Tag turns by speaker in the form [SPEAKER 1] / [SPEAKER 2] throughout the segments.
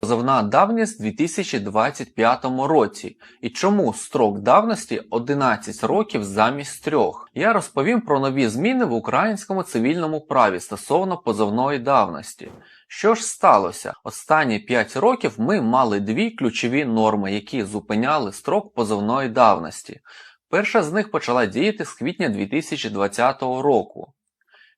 [SPEAKER 1] Позовна давність в 2025 році. І чому строк давності 11 років замість трьох? Я розповім про нові зміни в українському цивільному праві стосовно позовної давності. Що ж сталося? Останні 5 років ми мали дві ключові норми, які зупиняли строк позовної давності. Перша з них почала діяти з квітня 2020 року.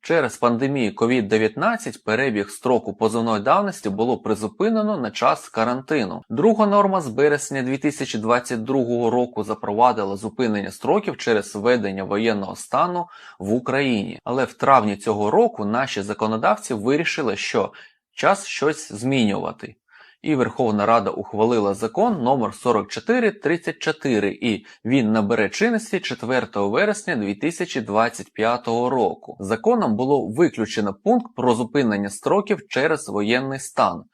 [SPEAKER 1] Через пандемію COVID-19 перебіг строку позовної давності було призупинено на час карантину. Друга норма з березня 2022 року запровадила зупинення строків через введення воєнного стану в Україні. Але в травні цього року наші законодавці вирішили, що час щось змінювати. І Верховна Рада ухвалила закон номер 4434, і він набере чинності 4 вересня 2025 року. Законом було виключено пункт про зупинення строків через воєнний стан.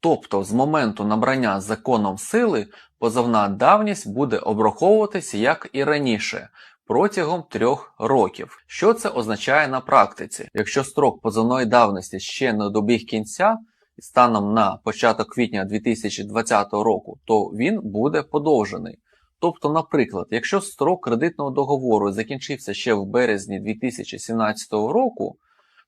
[SPEAKER 1] Тобто, з моменту набрання законом сили позовна давність буде обраховуватися як і раніше. Протягом трьох років. Що це означає на практиці? Якщо строк позовної давності ще не добіг кінця, станом на початок квітня 2020 року, то він буде подовжений. Тобто, наприклад, якщо строк кредитного договору закінчився ще в березні 2017 року,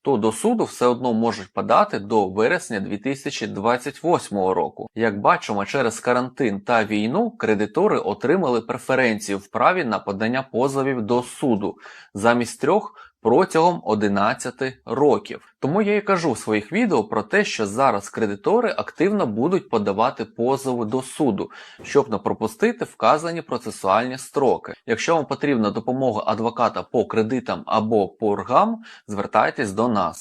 [SPEAKER 1] то до суду все одно можуть подати до вересня 2028 року. Як бачимо, через карантин та війну кредитори отримали преференцію в праві на подання позовів до суду замість трьох протягом 11 років. Тому я і кажу в своїх відео про те, що зараз кредитори активно будуть подавати позови до суду, щоб не пропустити вказані процесуальні строки. Якщо вам потрібна допомога адвоката по кредитам або по боргам, звертайтесь до нас.